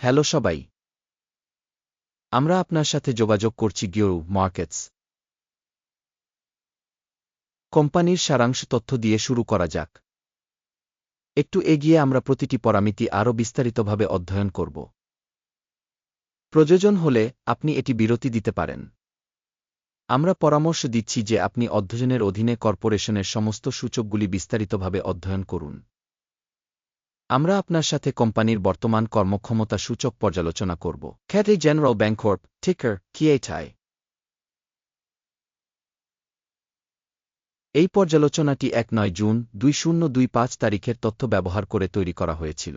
Hello সবাই। আমরা আপনার সাথে যোগাযোগ করছি গিও মার্কেটস। কোম্পানির সারাংশ তথ্য দিয়ে শুরু করা যাক। একটু এগিয়ে আমরা প্রতিটি পরামিতি আরও বিস্তারিতভাবে অধ্যয়ন করব। প্রয়োজন হলে আপনি এটি বিরতি দিতে পারেন। আমরা পরামর্শ দিচ্ছি যে আপনি অধ্যয়নের অধীনে কর্পোরেশনের সমস্ত সূচকগুলি বিস্তারিতভাবে অধ্যয়ন করুন। আমরা আপনার সাথে কোম্পানির বর্তমান কর্মক্ষমতা সূচক পর্যালোচনা করব। খ্যাতি জেনারেল ব্যাংকর্প টিকার কিএইচআই এই পর্যালোচনাটি এক নয় জুন দুই শূন্য দুই পাঁচ তারিখের তথ্য ব্যবহার করে তৈরি করা হয়েছিল।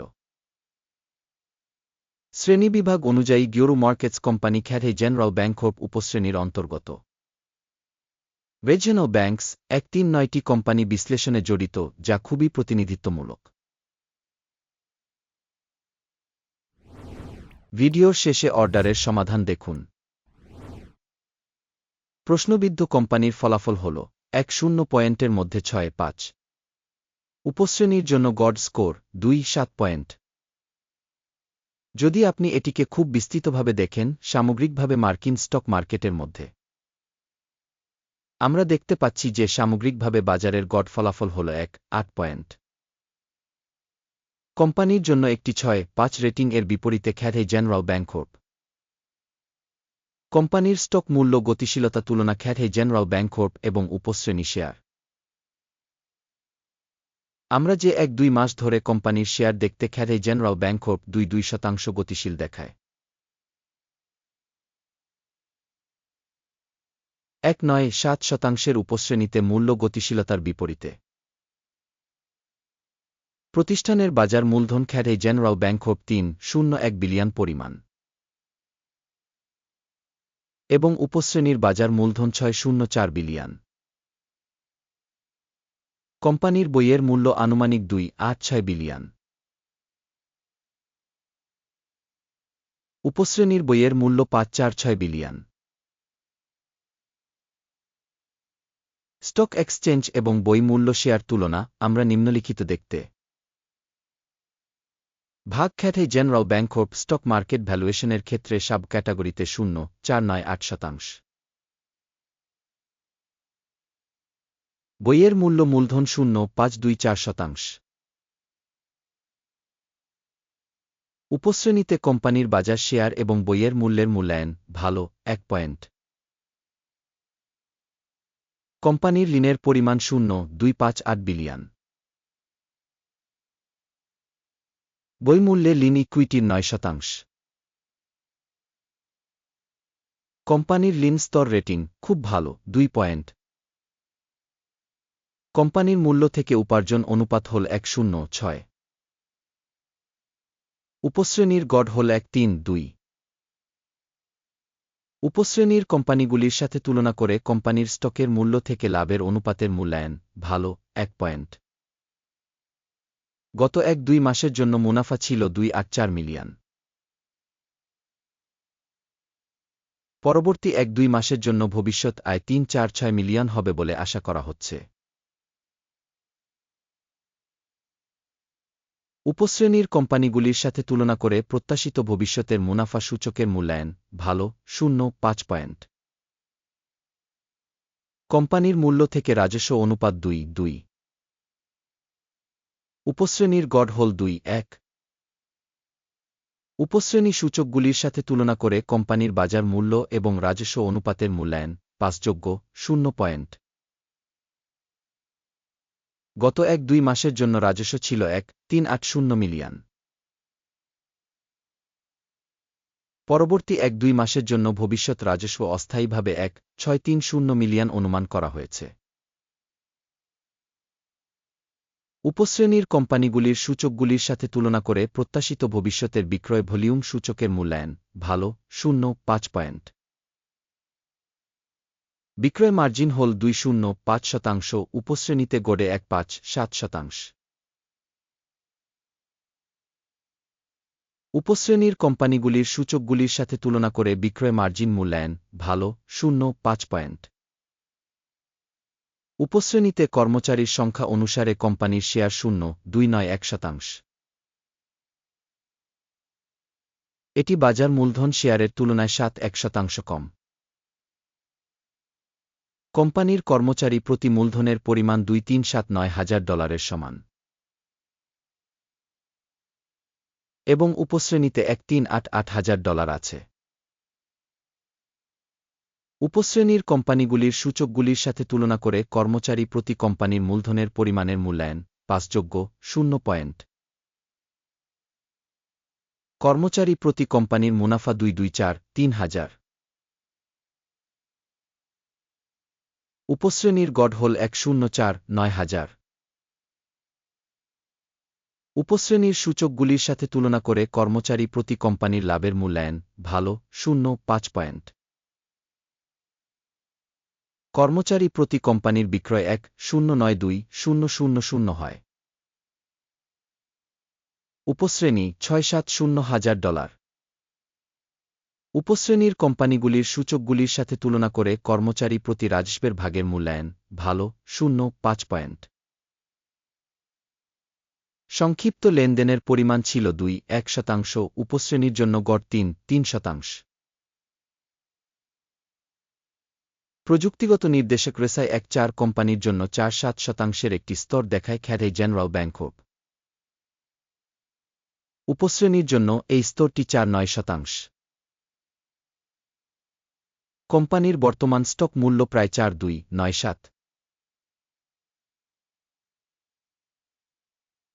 শ্রেণীবিভাগ অনুযায়ী গিওরু markets company Cathay General Bancorp উপশ্রেণীর অন্তর্গত। রেজিওনাল ব্যাংকস এক তিন নয়টি কোম্পানি বিশ্লেষণে জড়িত, যা খুবই প্রতিনিধিত্বমূলক। ভিডিওর শেষে অর্ডারের সমাধান দেখুন। প্রশ্নবিদ্ধ কোম্পানির ফলাফল হল এক শূন্য পয়েন্টের মধ্যে ছয় পাঁচ। উপশ্রেণীর জন্য গড স্কোর দুই সাত পয়েন্ট। যদি আপনি এটিকে খুব বিস্তৃতভাবে দেখেন, সামগ্রিকভাবে মার্কিন স্টক মার্কেটের মধ্যে। আমরা দেখতে পাচ্ছি যে সামগ্রিকভাবে বাজারের গড ফলাফল হল এক আট পয়েন্ট। কোম্পানির জন্য একটি ছয়, পাঁচ রেটিং এর বিপরীতে খ্যাথে জেনারেল ব্যাংকর্প কোম্পানির স্টক মূল্য গতিশীলতা তুলনা খ্যাথে জেনারেল ব্যাংকর্প এবং উপশ্রেণী শেয়ার। আমরা যে এক দুই মাস ধরে কোম্পানির শেয়ার দেখতে খ্যাথে জেনারেল ব্যাংকর্প দুই দুই শতাংশ গতিশীল দেখায়। এক নয়, সাত শতাংশের উপশ্রেণীতে মূল্য গতিশীলতার বিপরীতে। প্রতিষ্ঠানের বাজার মূলধন খ্যারে জেনারেল ব্যাংকর্প তিন শূন্য এক বিলিয়ন পরিমাণ। এবং উপশ্রেণীর বাজার মূলধন ছয় শূন্য চার বিলিয়ন। কোম্পানির বইয়ের মূল্য আনুমানিক দুই আট ছয় বিলিয়ন। উপশ্রেণীর বইয়ের মূল্য পাঁচ চার ছয় বিলিয়ন। স্টক এক্সচেঞ্জ এবং বই মূল্য শেয়ার তুলনা আমরা নিম্নলিখিত দেখতে ভাগ Cathay General Bancorp stock market ভ্যালুয়েশনের ক্ষেত্রে সাব ক্যাটাগরিতে শূন্য, চার নয় আট শতাংশ। বইয়ের মূল্য মূলধন শূন্য, পাঁচ দুই চার শতাংশ। উপশ্রেণীতে কোম্পানির বাজার শেয়ার এবং বইয়ের মূল্যের মূল্যায়ন, ভালো, এক পয়েন্ট। কোম্পানির ঋণের পরিমাণ শূন্য, দুই পাঁচ আট বিলিয়ন। বইমূল্যে লিন ইকুইটির নয় শতাংশ। কোম্পানির লিন স্তর রেটিং খুব ভালো, দুই পয়েন্ট। কোম্পানির মূল্য থেকে উপার্জন অনুপাত হল এক শূন্য ছয়। উপশ্রেণীর গড় হল এক তিন দুই। উপশ্রেণীর কোম্পানিগুলির সাথে তুলনা করে কোম্পানির স্টকের মূল্য থেকে লাভের অনুপাতের মূল্যায়ন ভালো, এক পয়েন্ট। গত এক দুই মাসের জন্য মুনাফা ছিল দুই আট চার মিলিয়ন। পরবর্তী এক দুই মাসের জন্য ভবিষ্যৎ আয় তিন চার ছয় মিলিয়ন হবে বলে আশা করা হচ্ছে। উপশ্রেণীর কোম্পানিগুলির সাথে তুলনা করে প্রত্যাশিত ভবিষ্যতের মুনাফা সূচকের মূল্যায়ন ভালো, শূন্য, পাঁচ পয়েন্ট। কোম্পানির মূল্য থেকে রাজস্ব অনুপাত দুই দুই। উপশ্রেণীর গড় হল দুই, এক। উপশ্রেণী সূচকগুলির সাথে তুলনা করে কোম্পানির বাজার মূল্য এবং রাজস্ব অনুপাতের মূল্যায়ন, পাঁচযোগ্য, শূন্য পয়েন্ট। গত এক দুই মাসের জন্য রাজস্ব ছিল এক, তিন আট শূন্য মিলিয়ন। পরবর্তী এক দুই মাসের জন্য ভবিষ্যৎ রাজস্ব অস্থায়ীভাবে এক, ছয় তিন শূন্য মিলিয়ন অনুমান করা হয়েছে। উপশ্রেণীর কোম্পানিগুলির সূচকগুলির সাথে তুলনা করে প্রত্যাশিত ভবিষ্যতের বিক্রয় ভলিউম সূচকের মূল্যায়ন ভালো, শূন্য, পাঁচ পয়েন্ট। বিক্রয় মার্জিন হল দুই শূন্য, পাঁচ শতাংশ, উপশ্রেণীতে গড়ে এক পাঁচ, সাত শতাংশ। উপশ্রেণীর কোম্পানিগুলির সূচকগুলির সাথে তুলনা করে বিক্রয় মার্জিন মূল্যায়ন ভালো, শূন্য, পাঁচ পয়েন্ট। উপশ্রেণীতে কর্মচারীর সংখ্যা অনুসারে কোম্পানির শেয়ার শূন্য, দুই নয় এক শতাংশ। এটি বাজার মূলধন শেয়ারের তুলনায় সাত এক শতাংশ কম। কোম্পানির কর্মচারী প্রতি মূলধনের পরিমাণ দুই তিন সাত নয় হাজার ডলারের সমান। এবং উপশ্রেণীতে এক তিন আট আট হাজার ডলার আছে। উপশ্রেণীর কোম্পানিগুলির সূচকগুলির সাথে তুলনা করে কর্মচারী প্রতি কোম্পানির মূলধনের পরিমাণের মূল্যায়ন পাঁচযোগ্য শূন্য পয়েন্ট। কর্মচারী প্রতি কোম্পানির মুনাফা দুই দুই চার তিন হাজার। উপশ্রেণীর গড় হল এক শূন্য চার নয় হাজার। উপশ্রেণীর সূচকগুলির সাথে তুলনা করে কর্মচারী প্রতি কোম্পানির লাভের মূল্যায়ন ভালো শূন্য পাঁচ পয়েন্ট। কর্মচারী প্রতি কোম্পানির বিক্রয় এক শূন্য নয় দুই শূন্য শূন্য শূন্য হয়। উপশ্রেণী ছয় সাত শূন্য হাজার ডলার। উপশ্রেণীর কোম্পানিগুলির সূচকগুলির সাথে তুলনা করে কর্মচারী প্রতি রাজস্বের ভাগের মূল্যায়ন ভালো, শূন্য, পাঁচ পয়েন্ট। সংক্ষিপ্ত লেনদেনের পরিমাণ ছিল দুই, এক শতাংশ, উপশ্রেণীর জন্য গড় তিন তিন শতাংশ। প্রযুক্তিগত নির্দেশক রেসাই এক চার কোম্পানির জন্য চার সাত শতাংশের একটি স্তর দেখায় খ্যাটে জেনারেল ব্যাংক হোপ। উপশ্রেণীর জন্য এই স্তরটি চার নয় শতাংশ। কোম্পানির বর্তমান স্টক মূল্য প্রায় চার দুই নয় সাত।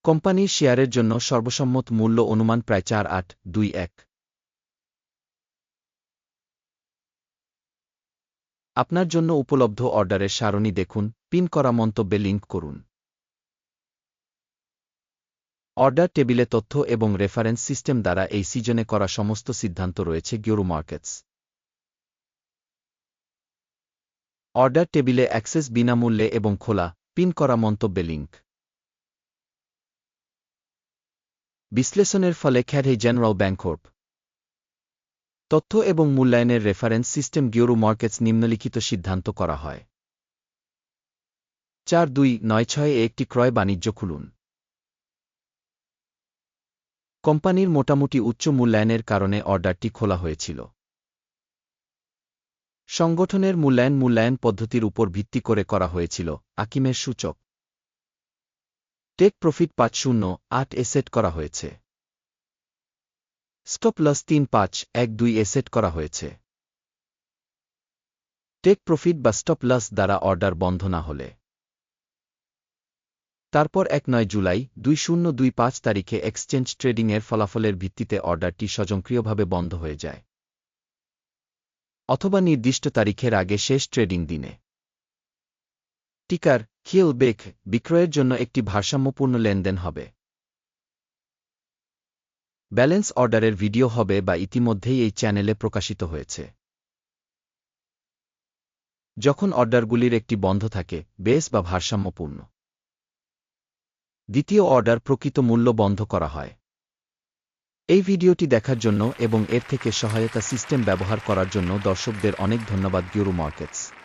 কোম্পানির শেয়ারের জন্য সর্বসম্মত মূল্য অনুমান প্রায় চার আট দুই এক। আপনার জন্য উপলব্ধ অর্ডারের সারণী দেখুন, পিন করা মন্তব্যে লিঙ্ক করুন। অর্ডার টেবিলে তথ্য এবং রেফারেন্স সিস্টেম দ্বারা এই সিজনে করা সমস্ত সিদ্ধান্ত রয়েছে গিওরু মার্কেটস। অর্ডার টেবিলে অ্যাক্সেস বিনামূল্যে এবং খোলা, পিন করা মন্তব্যে লিঙ্ক বিশ্লেষণের ফলে খ্যারে জেনারেল ব্যাংকর্প তথ্য এবং মূল্যায়নের রেফারেন্স সিস্টেম গিওরু মার্কেটস নিম্নলিখিত সিদ্ধান্ত করা হয়। চার দুই নয় ছয়ে একটি ক্রয় বাণিজ্য খুলুন। কোম্পানির মোটামুটি উচ্চ মূল্যায়নের কারণে অর্ডারটি খোলা হয়েছিল। সংগঠনের মূল্যায়ন মূল্যায়ন পদ্ধতির উপর ভিত্তি করে করা হয়েছিল, আকিমের সূচক। টেক প্রফিট পাঁচ শূন্য আট এসেট করা হয়েছে। স্টপ লস তিন পাঁচ এক দুই এ সেট করা হয়েছে। টেক প্রফিট বা স্টপ লস দ্বারা অর্ডার বন্ধ না হলে। তারপর এক নয় জুলাই দুই শূন্য দুই পাঁচ তারিখে এক্সচেঞ্জ ট্রেডিংয়ের ফলাফলের ভিত্তিতে অর্ডারটি স্বয়ংক্রিয়ভাবে বন্ধ হয়ে যায়। অথবা নির্দিষ্ট তারিখের আগে শেষ ট্রেডিং দিনে। টিকার খিল বেক বিক্রয়ের জন্য একটি ভারসাম্যপূর্ণ লেনদেন হবে। ব্যালেন্স অর্ডারের ভিডিও হবে বা ইতিমধ্যেই এই চ্যানেলে প্রকাশিত হয়েছে। যখন অর্ডারগুলির একটি বন্ধ থাকে, বেস বা ভারসাম্যপূর্ণ। দ্বিতীয় অর্ডার প্রকৃত মূল্য বন্ধ করা হয়। এই ভিডিওটি দেখার জন্য এবং এর থেকে সহায়তা সিস্টেম ব্যবহার করার জন্য দর্শকদের অনেক ধন্যবাদ গিউরু মার্কেটস।